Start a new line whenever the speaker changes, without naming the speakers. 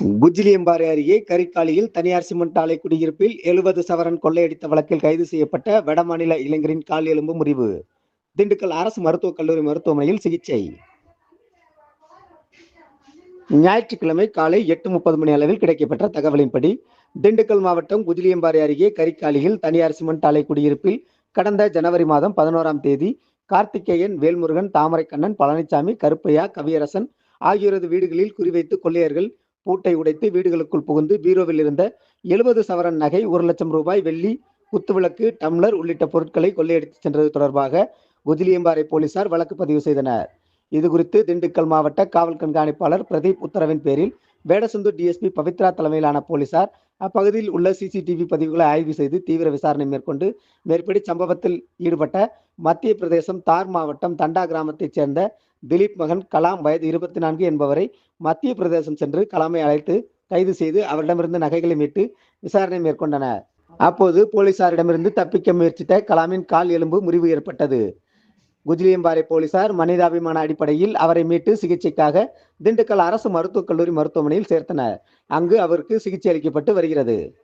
குஜிலியம்பாறை அருகே கரிக்காலியில் தனியார் சிமெண்ட் ஆலை குடியிருப்பில் எழுபது சவரன் கொள்ளையடித்த வழக்கில் கைது செய்யப்பட்ட வடமாநில இளைஞரின் கால் எலும்பு முறிவு. திண்டுக்கல் அரசு மருத்துவக் கல்லூரி மருத்துவமனையில் சிகிச்சை. ஞாயிற்றுக்கிழமை காலை எட்டு முப்பது மணி அளவில் கிடைக்கப்பெற்ற தகவலின்படி திண்டுக்கல் மாவட்டம் குஜிலியம்பாறை அருகே கரிக்காலியில் தனியார் சிமெண்ட் ஆலை குடியிருப்பில் கடந்த ஜனவரி மாதம் பதினோராம் தேதி கார்த்திகேயன் வேல்முருகன் தாமரைக்கண்ணன் பழனிசாமி கருப்பையா கவியரசன் ஆகியோரது வீடுகளில் குறிவைத்து கொள்ளையர்கள் பூட்டை உடைத்து வீடுகளுக்குள் புகுந்து பீரோவில் இருந்த எழுபது சவரன் நகை ஒரு லட்சம் ரூபாய் வெள்ளி குத்துவிளக்கு டம்ளர் உள்ளிட்ட பொருட்களை கொள்ளையடித்து சென்றது தொடர்பாக குஜிலியம்பாறை போலீசார் வழக்கு பதிவு செய்தனர். இது குறித்து திண்டுக்கல் மாவட்ட காவல் கண்காணிப்பாளர் பிரதீப் உத்தரவின் பேரில் வேடசந்தூர் டிஎஸ்பி பவித்ரா தலைமையிலான போலீசார் அப்பகுதியில் உள்ள சிசிடிவி பதிவுகளை ஆய்வு செய்து தீவிர விசாரணை மேற்கொண்டு மேற்படி சம்பவத்தில் ஈடுபட்ட மத்திய பிரதேசம் தார் மாவட்டம் தண்டா கிராமத்தைச் சேர்ந்த திலீப் மகன் கலாம் வயது இருபத்தி நான்கு என்பவரை மத்திய பிரதேசம் சென்று கலாமை அழைத்து கைது செய்து அவரிடமிருந்து நகைகளை மீட்டு விசாரணை மேற்கொண்டனர். அப்போது போலீசாரிடமிருந்து தப்பிக்க முயற்சித்த கலாமின் கால் எலும்பு முறிவு ஏற்பட்டது. குஜிலியம்பாறை போலீசார் மனிதாபிமான அடிப்படையில் அவரை மீட்டு சிகிச்சைக்காக திண்டுக்கல் அரசு மருத்துவக் கல்லூரி மருத்துவமனையில் சேர்த்தனர். அங்கு அவருக்கு சிகிச்சை அளிக்கப்பட்டு வருகிறது.